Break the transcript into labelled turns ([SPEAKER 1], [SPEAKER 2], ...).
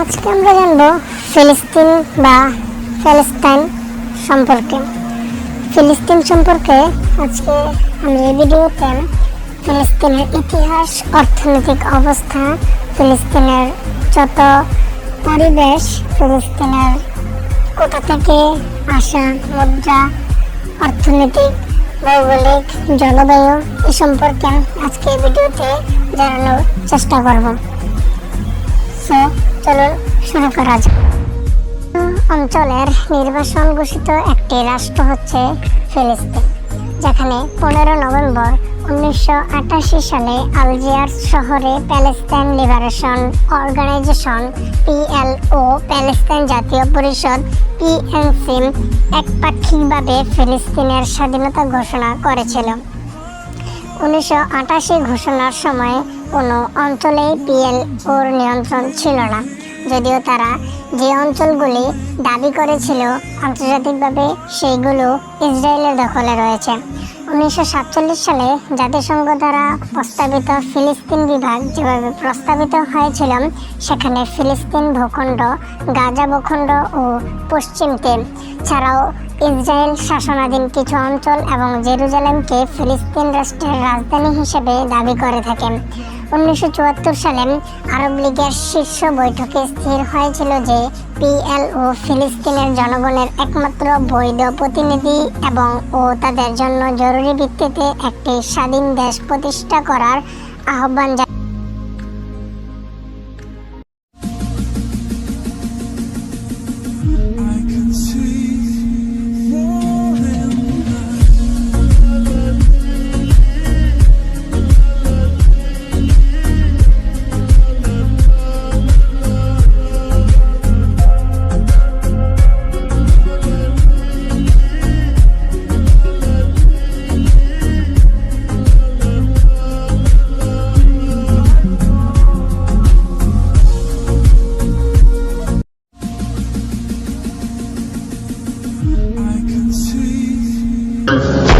[SPEAKER 1] আজকে আমরা জানব ফিলিস্তিন বা প্যালেস্তাইন সম্পর্কে। ফিলিস্তিন সম্পর্কে আজকে আমি এই ভিডিওতে ফিলিস্তিনের ইতিহাস, অর্থনৈতিক অবস্থা, ফিলিস্তিনের যত পরিবেশ, ফিলিস্তিনের কোথা থেকে আসা মুদ্রা, অর্থনৈতিক, ভৌগোলিক, জলবায়ু, এ সম্পর্কে আজকে এই ভিডিওতে জানানোর চেষ্টা করব। সো চলুন শুরু করা যাক। অঞ্চলের নির্বাসন ঘোষিত একটি রাষ্ট্র হচ্ছে ফিলিস্তিন, যেখানে পনেরো নভেম্বর উনিশশো আটাশি সালে আলজিয়ার্স শহরে Palestine Liberation Organisation PLO Palestine জাতীয় পরিষদ পিএনসি একপাক্ষিকভাবে ফিলিস্তিনের স্বাধীনতা ঘোষণা করেছিল। উনিশশো আটাশি ঘোষণার সময় কোনো অঞ্চলেই পিএল ওর নিয়ন্ত্রণ ছিল না। যদিও তারা যে অঞ্চলগুলি দাবি করেছিল, আন্তর্জাতিকভাবে সেইগুলো ইসরায়েলের দখলে রয়েছে। উনিশশো সাতচল্লিশ সালে জাতিসংঘ দ্বারা প্রস্তাবিত ফিলিস্তিন বিভাগ যেভাবে প্রস্তাবিত হয়েছিল, সেখানে ফিলিস্তিন ভূখণ্ড, গাজা ভূখণ্ড ও পশ্চিম তীর ছাড়াও ইসরায়েল শাসনাধীন কিছু অঞ্চল এবং জেরুজালেমকে ফিলিস্তিন রাষ্ট্রের রাজধানী হিসেবে দাবি করে থাকেন উনিশশো চুয়াত্তর সালে আরব লীগের শীর্ষ বৈঠকে স্থির হয়েছিল যে পিএলও ফিলিস্তিনের জনগণের একমাত্র বৈধ প্রতিনিধি এবং ও তাদের জন্য জরুরি ভিত্তিতে একটি স্বাধীন দেশ প্রতিষ্ঠা করার আহ্বান
[SPEAKER 2] I can see